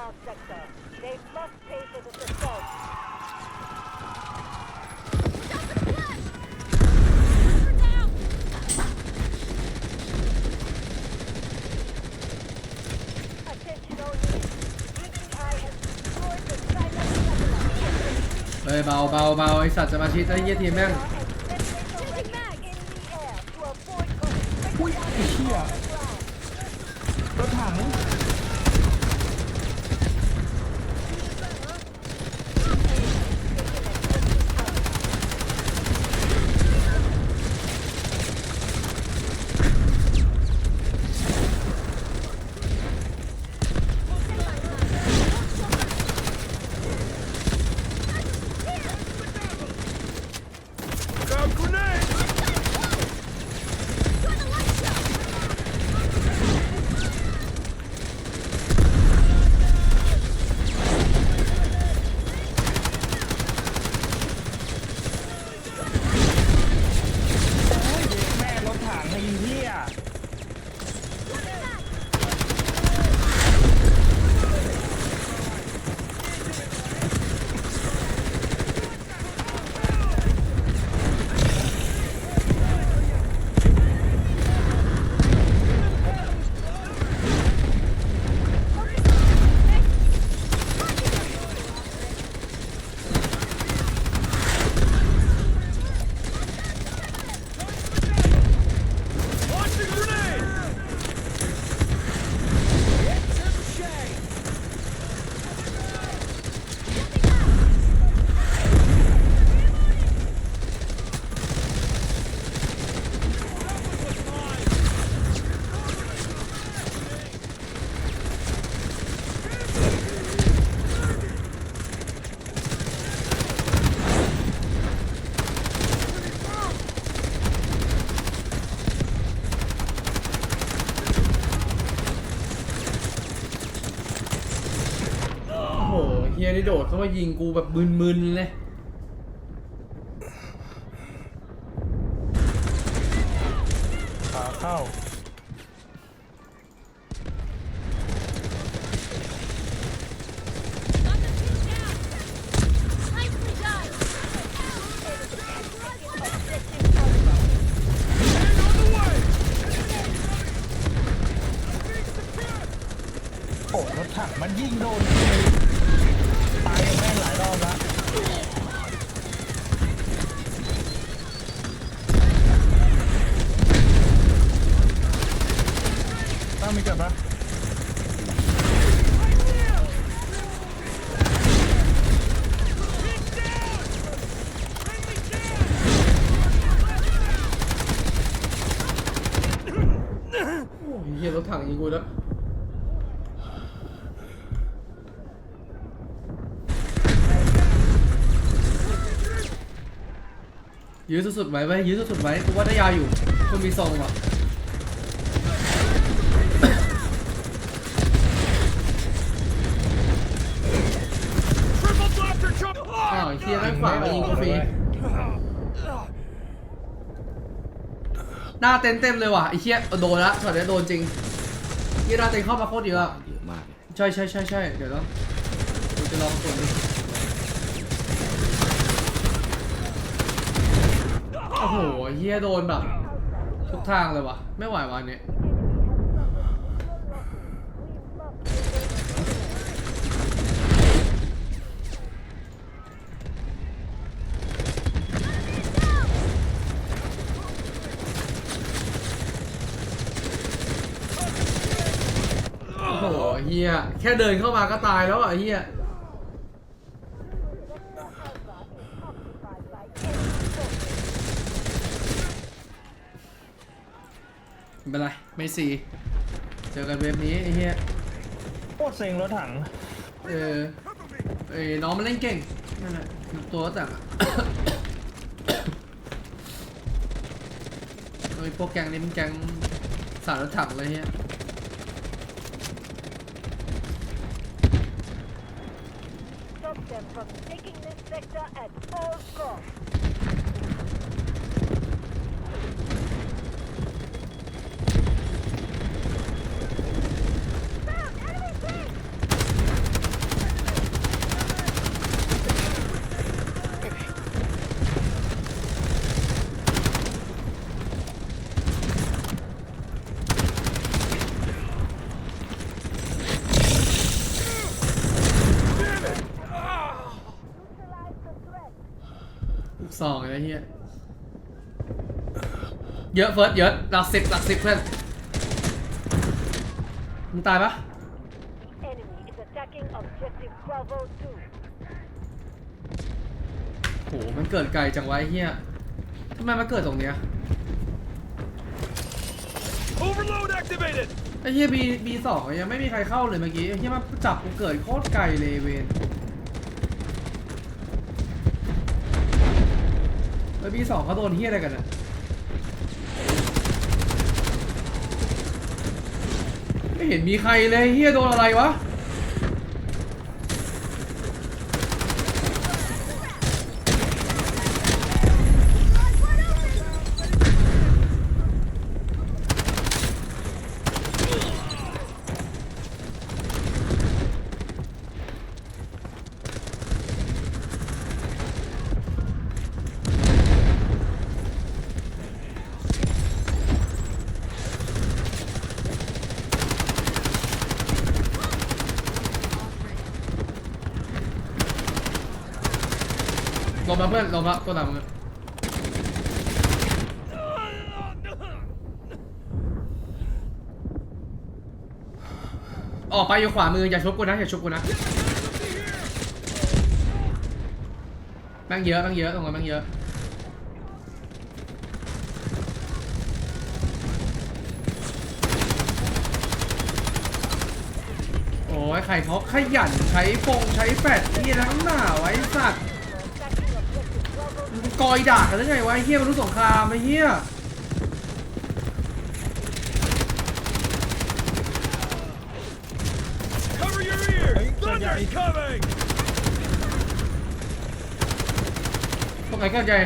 our sector. They must pay for this assault. เฮ้ยเบาเบาเบาไอสัตว์จะมาชิดไอ้เหี้ยทีแม่ง เฮียนี่โดดเข้ามายิงกูแบบมึนๆเลยขาเข้า โอ้รถถังมันยิงโดนทีตายกับแม่งหลายรอบแล้วตั้งมีเกิดปะ โอ้ยเฮียรถถังยิงกูแล้ว ยื้อสุดๆไว้ไว้ยยื้อสุดๆไว้กูว่าได้ยาวอยู่กูมีทรงว่ะอ้าวไอ้เฮียด้านขวามายิงกูฟรีหน้าเต็มเต็มๆเลยว่ะไอ้เฮียโดนละช็อตนี้โดนจริงเฮียหน้าเต็มเข้ามาโคตรเยอะอะเยอะมากเลยใช่ใช่ใช่ใช่เดี๋ยวต้องกูจะลองกดดู โอ้โหเฮียโดนแบบ ทุกทางเลยวะไม่ไหววันนี้โอ้โหเฮียแค่เดินเข้ามาก็ตายแล้วอะเฮีย ไม่เป็นไร ไม่ซีเจอกันเว็บนี้ไอ้เฮียโคตรเซ็งรถถัง เออเอ้ยน้องมันเล่นเก่งนั่นแหละตัวก็แต่งอะเฮ้ยพวกแกงนี้มันแกงสารรถถังเลยเฮีย Stop them from taking this sector at all costs. สองไอ้เหี้ยเยอะเฟิร์สเยอะหลักสิบหลักสิบเพื่อนมึงตายปะ Enemy is attacking objective Bravo 2. โหมันเกิดไกลจังวะไอ้เหี้ยทำไมมาเกิดตรงเนี้ย Overload activated! ไอ้เหี้ยบีบีสองยังไม่มีใครเข้าเลยเมื่อกี้ไอ้เหี้ยมาจับกูเกิดโคตรไกลเลยเวน ไอ้บีสองเขาโดนเฮียอะไรกันอะไม่เห็นมีใครเลยเฮียโดนอะไรวะ มาเพื่อนลงมาตัวหลังมึงออกไปอยู่ขวามืออย่าชุบกูนะอย่าชุบกูนะแม่งเยอะแม่งเยอะตรงนั้นแม่งเยอะโอ้ยใครเขาขยันใช้ฟงใช้แฟดที่ทั้งหน้าไว้สัตว์ Attacking objective Bravo มึง กอยด่ากันได้ไงวะไอ้เฮียมันรู้สงครามไอ้เฮีย Cover your ears! Hey, Thunder's hey. coming! ตรงไหนกันใหญ่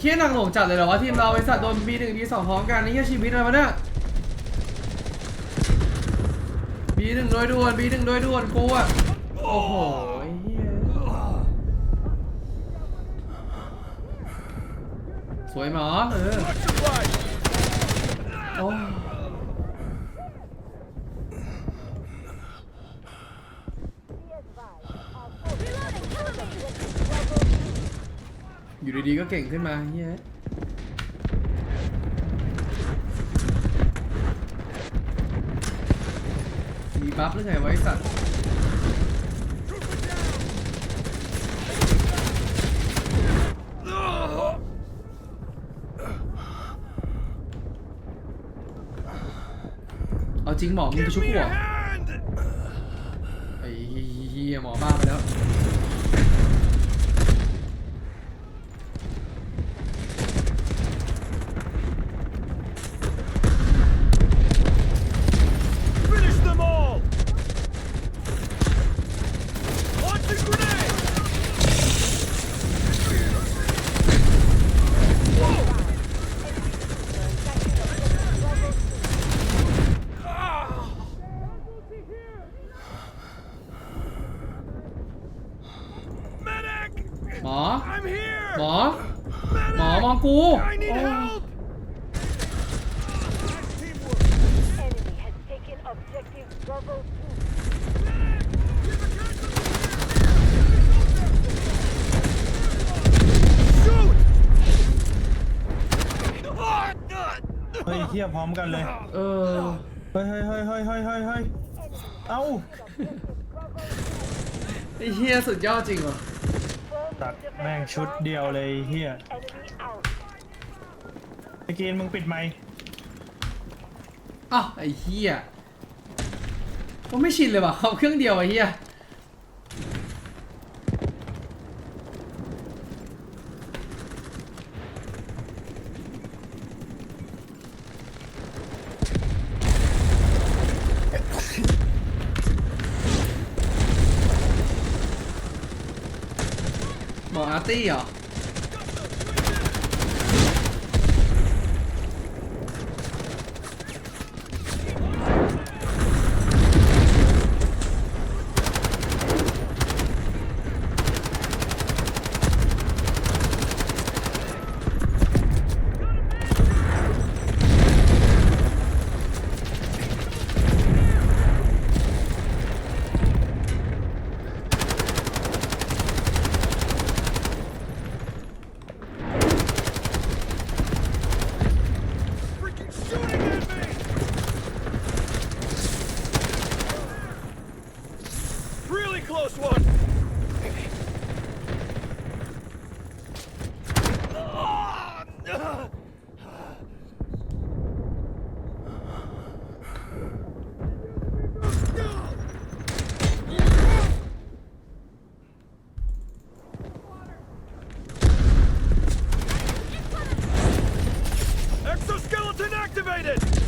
เฮียหนักหน่วงจัดเลยเหรอวะทีมเราไอ้สัตว์โดน B1 B2 พร้อมกันไอ้เฮียชีวิตอะไรวะเนี่ย B1 โดยด่วน B1 โดยด่วนกูอะโอ้โหไอ้เฮียสวยหมอเออโอ้ อยู่ดีๆก็เก่งขึ้นมาเฮียมีบัฟหรือไงไวะไอ้สัตว์เอาจริงหมอมึงจะชุบกูเหร a อไอ้เฮียหมอบ้าไปแล้ว Finish them all! Launching grenade! Ah! Medic! หมอ I'm here! หมอ Medic! หมอมองกู I need โอ้ help! Nice teamwork! Enemy has taken objective Bravo 2. Shoot! Ah, nut! เฮ้ยเฮียพร้อมกันเลย เออ เฮ้ยเฮ้ยเฮ้ยเฮ้ยเฮ้ยเฮ้ยเฮ้ยเอ้าไอ้เฮียสุดยอดจริงว่ะตัดแม่งชุดเดียวเลยเฮียไอ้กินมึงปิดไมค์อ้าวไอ้เฮียผมไม่ชินเลยว่ะเขาเครื่องเดียวไอ้เฮีย ร์ตี้ Exoskeleton activated!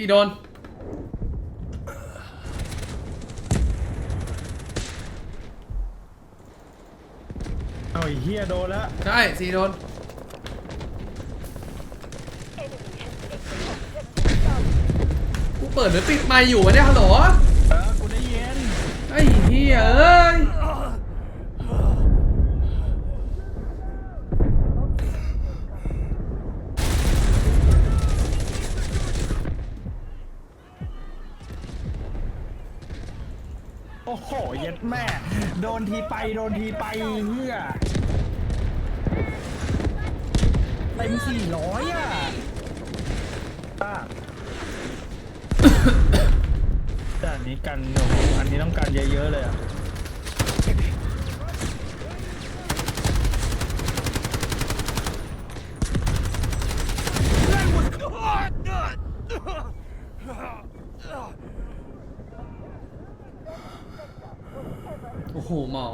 สี่โดน เอาไอ้เฮียโดนแล้วใช่สี่โดน กูเปิดหรือปิดไมค์อยู่วะเนี่ยฮัลโหล ทีไปโดนทีไปเฮียเต็มสี่ร้อยอะอะแต่อันนี้กันโอ้โหอันนี้ต้องการเยอะๆเลยอะ อ้โหหมอ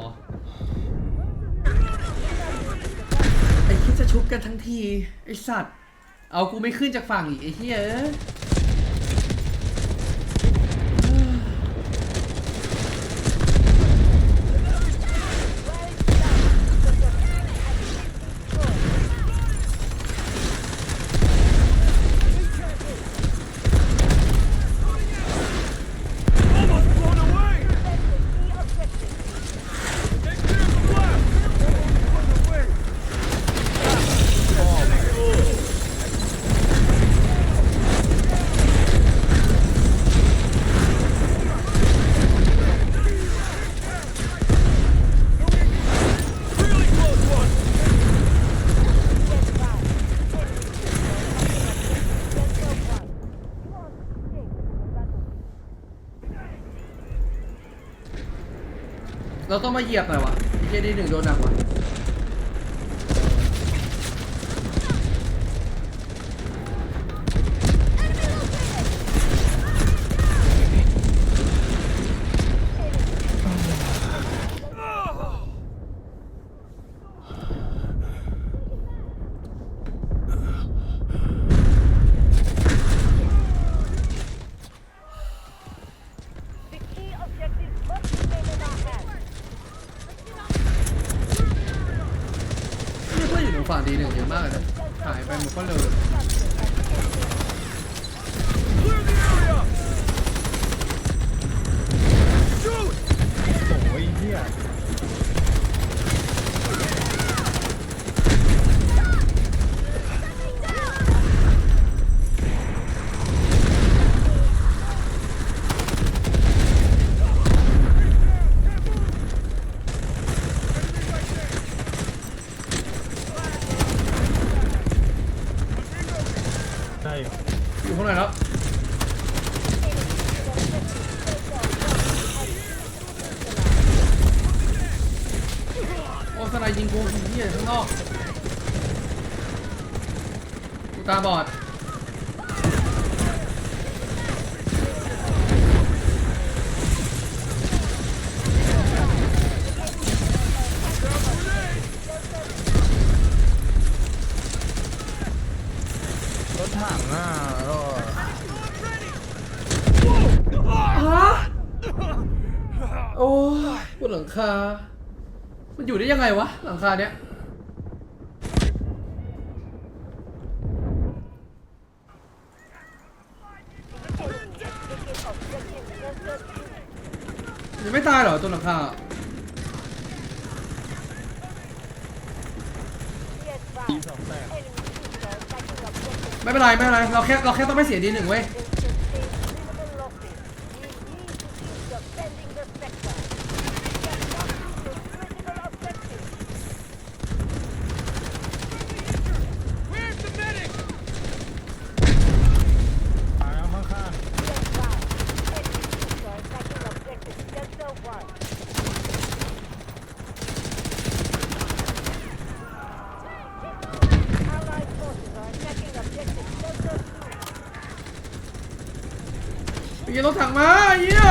ไอ้คิดจะชุบกันทั้งที ไอ้สัตว์ เอากูไม่ขึ้นจากฝั่งอีกไอ้เฮียเอ้ย เราต้องมาเหยียบหน่อยวะไอ้เฮียดีหนึ่งโดนหนักว่ะ The key objectives must remain in our hands. นี่เพื่อนอยู่ตรงฝั่งดีหนึ่งเยอะมากเลยนะ หายไปหมดก็เลย Clear the area! Shoot! โอ้ยเฮีย ได้อยู่ อยู่ข้างในแล้ว Enemy สไนยิงกูไอ้เหี้ยข้างนอกกูตาบอด รถถังอะก็ ฮะโอ้ยบนหลั งคา มันอยู่ได้ยังไงวะ หลังคาเนี้ยยังไม่ตายเหรอตัวหลังคาไม่เป็นไรไม่เป็นไรเราแค่เราแค่ต้องไม่เสียดีหนึ่งเว้ย Where's the medic? ตายแล้วข้าง Allied forces are attacking objective Delta ไปยิงรถถังมาเหี้ย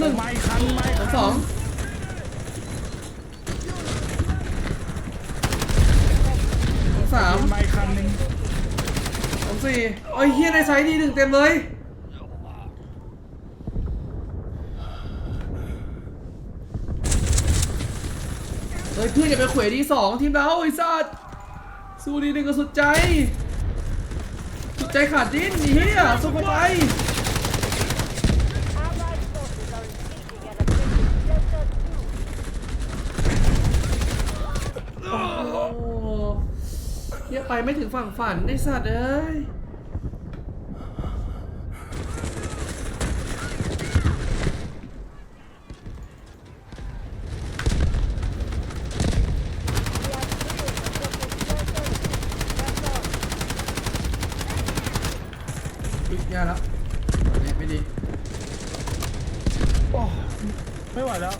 หนึ่งไม่คันไม่สองสามไม่คันหนึ่งสี่โอ้ยเฮียในไซส์ดีหนึ่งเต็มเลยเฮ้ยเพื่อนอย่าไปขวดีสองทีมเราไอ้สัสสู้ดีหนึ่งก็สุดใจ สุดใจขาดดิ้นเฮียสู้เข้าไป Allied forces are engaging at objective Delta 2. โอ้โหเหี้ย ไปไม่ถึงฝั่งฝันไอสัตว์เอ้ยอุ๊ยแย่แล้วไม่ไม่ดี โอ้ ไม่ไหวแล้ว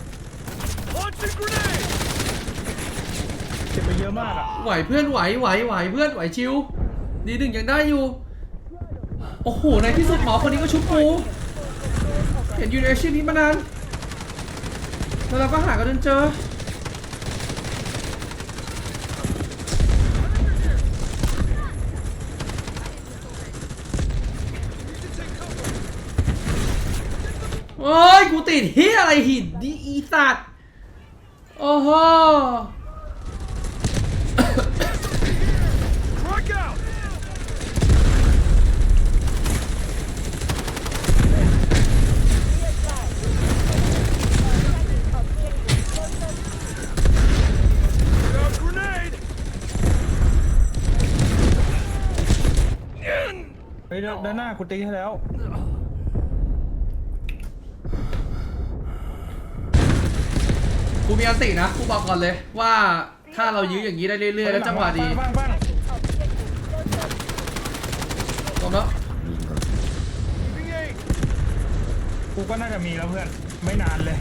Launching grenade! เจ็บไปเย อะมากอะไหวเพื่อนไหวไหวไหวเพื่อนไหวชิว ดีหนึ่งยังได้อยู่ โอ้โหในที่สุดหมอคนนี้ก็ชุบกูเห็นยู่ในอาชีพนี้มานาน แล้วเราก็หากันจนเจอ โอ้ย กูติดเฮียอะไรหินดีอีสัตว์โอ้โห ยด้านหน้ากูตีให้แล้ว กูมีอันตินะ กูบอกก่อนเลยว่าถ้าเรายื้ออย่างนี้ได้เรื่อยๆ แล้วจังหวะดีบ้างบ้างตรงแล้วกูก็น่าจะมีแล้วเพื่อน ไม่นานเลย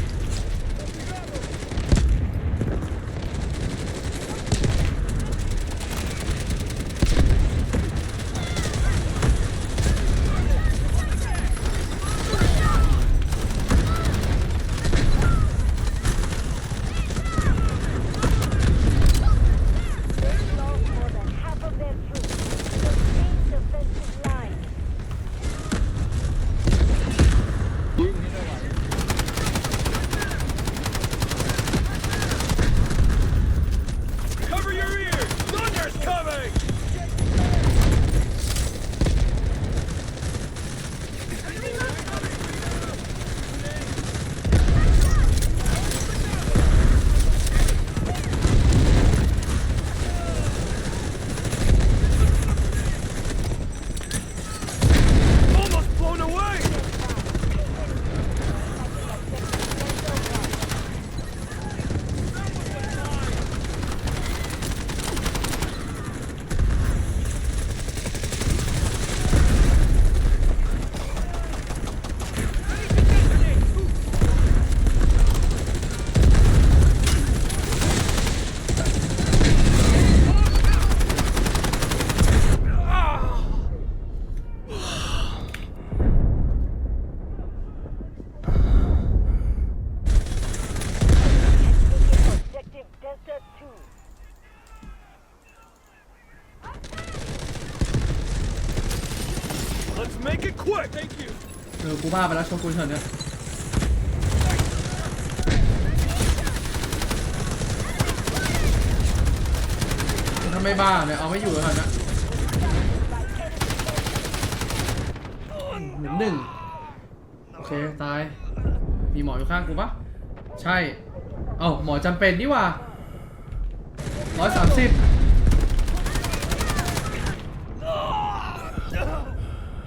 ป้าไปแล้วชมกูเฉยเนี่ยถ้าไม่บ้าเนี่ยเอาไม่อยู่แล้วนะหนึ่งหนึ่งโอเคตาย มีหมออยู่ข้างกูปะใช่ เอ้าหมอจำเป็นนี่ว่าร้อยสามสิบ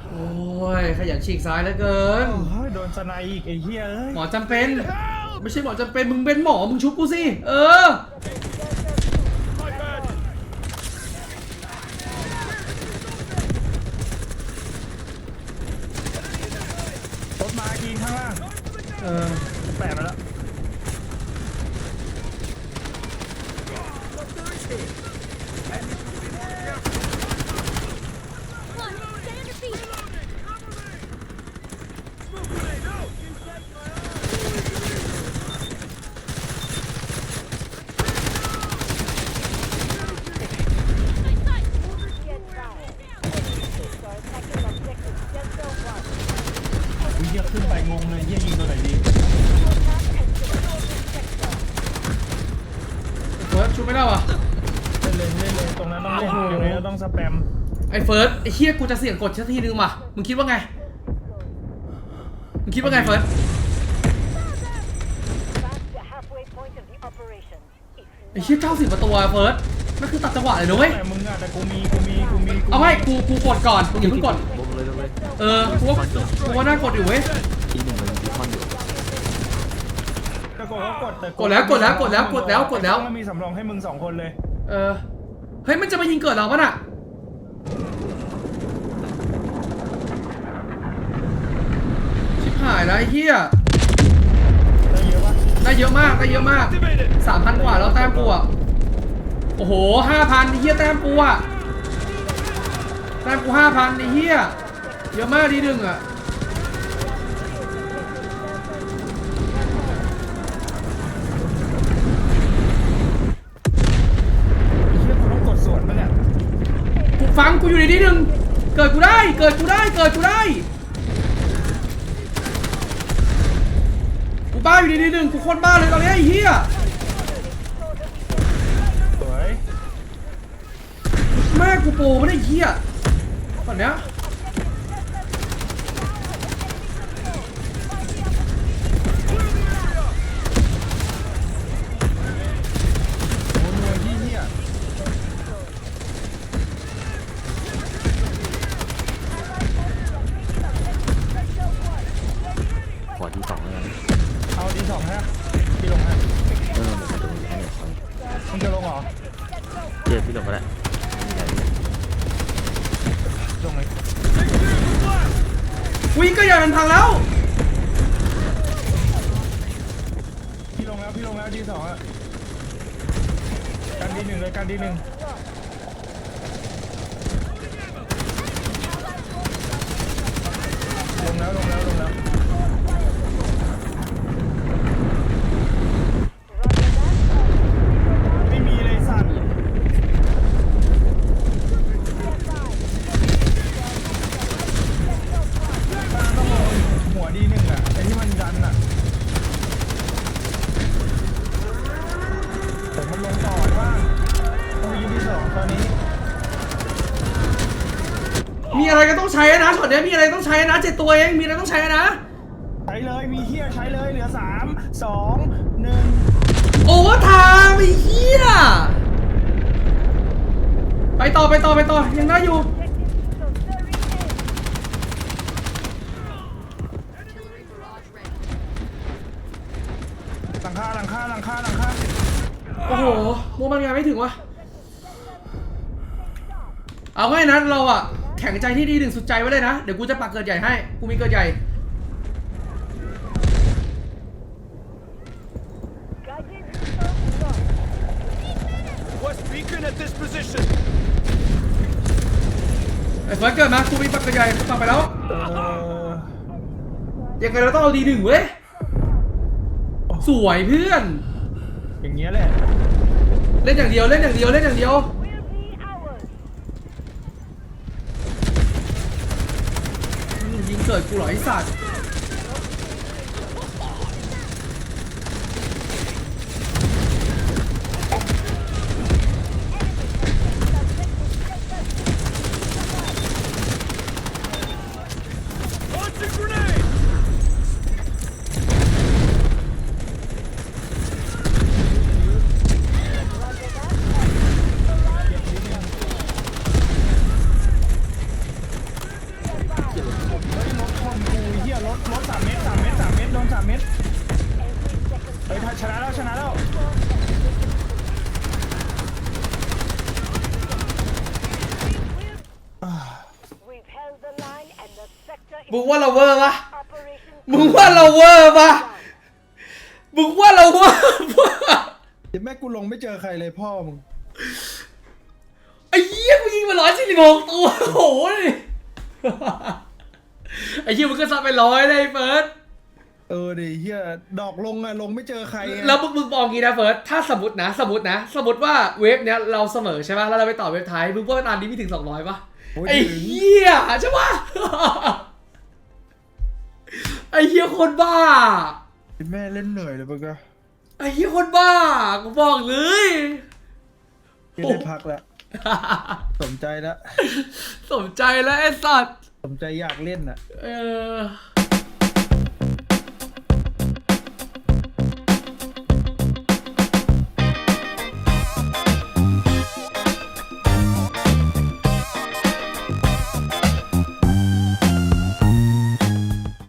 โอ้ย ขยันฉีกซ้ายเหลือเกิน เฮ้ยโดนสไนอีกไอ้เหี้ยเอ้ยหมอจำเป็น ไม่ใช่หมอจำเป็นมึงเป็นหมอมึงชุบกูสิ เออ My bad. รถมากินข้างล่าง เออ แปะมาแล้ว Get down. Enemies are attacking objective Delta 1. อุ้ยเหี้ยขึ้นไปงงเลยเหี้ยยิงตัวไหนดี Attack and secure this sector. เฟิร์สชุบไม่ได้วะ เล่นเลยเล่นเลยตรงนั้นต้องเล่นยังไงก็ต้องสแปม ไอ้เฟิร์สไอ้เฮียกูจะเสี่ยงกดสักทีนึงมามึงคิดว่าไง มึงคิดว่าไงเฟิร์ส Past the halfway point of the operation. If ไอ้เฮียเจ้าสิบประตูอะเฟิร์สนั่นคือตัดจังหวะเลยนะเว้ย แต่มึงอะแต่กูมีกูมีกูมีกูเอาไว้กูกูกดก่อนมึงอย่าเพิ่งกด ลงเลยลงเลยเออกูว่ากูว่าน่ากดอยู่เว้ย ทีหนึ่งมันมีคอนอยู่ก็กดก็กดแต่กดแล้วกดแล้วกดแล้วกดแล้วกดแล้ว มันมีสำรองให้มึงสองคนเลย เออ เฮ้ยมันจะมายิงเกิดเราปะน่ะ ชิบหายแล้วไอ้เฮียได้เยอะปะได้เยอะมากได้เยอะมากสามพันกว่าแล้วแต้มกูอะโอ้โหห้าพันไอ้เฮียแต้มกูอะแต้มกูห้าพันไอ้เฮียเยอะมากดีหนึ่งอะ ไอ้เหี้ยกูต้องกดสวนปะเนี่ย กูฟังกูอยู่ในที่หนึ่งเกิดกูได้ เกิดกูได้ เกิดกูได้ กูบ้าอยู่ในที่หนึ่งกูโคนบ้าเลยตอนเนี้ยไอ้เฮียสวยแม่กูโปรไม่ได้เฮียตอนเนี้ย โอ้หน่วยที่เหี้ย ขอที่สองแล้วกัน เอาดีสองฮะพี่ลงฮะ เออมันจะมีให้เนี่ยขอ มึงจะลงเหรอ เจ็บพี่ลงก็ได้ไม่มีอะไรเลย ลงเลย วิ่งก็อย่ามันพังแล้ว พี่ลงแล้วพี่ลงแล้วดีสองอะการดีหนึ่งเลยการดีหนึ่งลงแล้วลงแล้วลงแล้ว ไม่มีเลยสัตว์ตาต้องลงหัวดีหนึ่งอะไอ้ที่มันดันอะแต่มันลงต่อบ้างต้องยิงที่สองตอนนี้ มีอะไรก็ต้องใช้นะช็อตเนี้ยมีอะไร ต้องใช้นะเจ็ดตัวเองมีอะไรต้องใช้นะ ใช้เลยมีเฮียใช้เลยเหลือสามสองหนึ่งโอเวอร์ไทม์ไอ้เหี้ยไปต่อไปต่อไปต่อยังได้อยู่ หลังคาหลังคาหลังคาหลังคาโอ้โหมูมันงานไม่ถึงวะเอาไงนะเราอะ แข็งใจที่ดีถึงสุดใจไว้เลยนะ เดี๋ยวกูจะปักเกิดใหญ่ให้ กูมีเกิดใหญ่ West beacon at this position. ไอ้เฟิร์สเกิดมา กูมีปักเกิดใหญ่กูปักไปแล้วเออยังไงเราต้องเอาดีหนึ่งเว้ย สวยเพื่อน อย่างเงี้ยแหละ เล่นอย่างเดียว เล่นอย่างเดียว เล่นอย่างเดียว เกิดกูเหรอไอสัตว์ Launch a grenade! เฮ้ยรถชนกูเฮียรถรถสามเมตรสามเมตรสามเมตรโดนสามเมตรเฮ้ยชนะแล้วชนะแล้ว We've held the line and the sector มึง is ว่าเราเวอร์ปะ operation มึงว่าเราเวอร์ปะมึง ว่าเราเวอร์ปะเดี๋ยวแม่กูลงไม่เจอใครเลยพ่อมึงไอ้เหี้ยกูยิงมาร้อยสี่สิบหกตัวโอ้โหดิไอ้เหี้ยมันก็ซัดไปร้อยเลยเฟิร์สเออดิเฮียดอกลงอะลงไม่เจอใครอะแล้วมึงมึงบอกงี้นะเฟิร์สถ้าสมมตินะ สมมตินะ สมมติว่าเวฟเนี้ยเราเสมอใช่ป่ะแล้วเราไปต่อเวฟท้ายมึงว่าตอนนี้มีถึงสองร้อยป่ะโอ้ยไอ้ถึงเหี้ยใช่ป่ะไอ้เหี้ยคนบ้า แม่เล่นเหนื่อยเลยปะก็ไอ้เหี้ยคนบ้ากูบอกเลย ไม่ได้พักแล้วสนใจแล้ว สมใจแล้วไอ้สัตว์สนใจอยากเล่นอะ เออ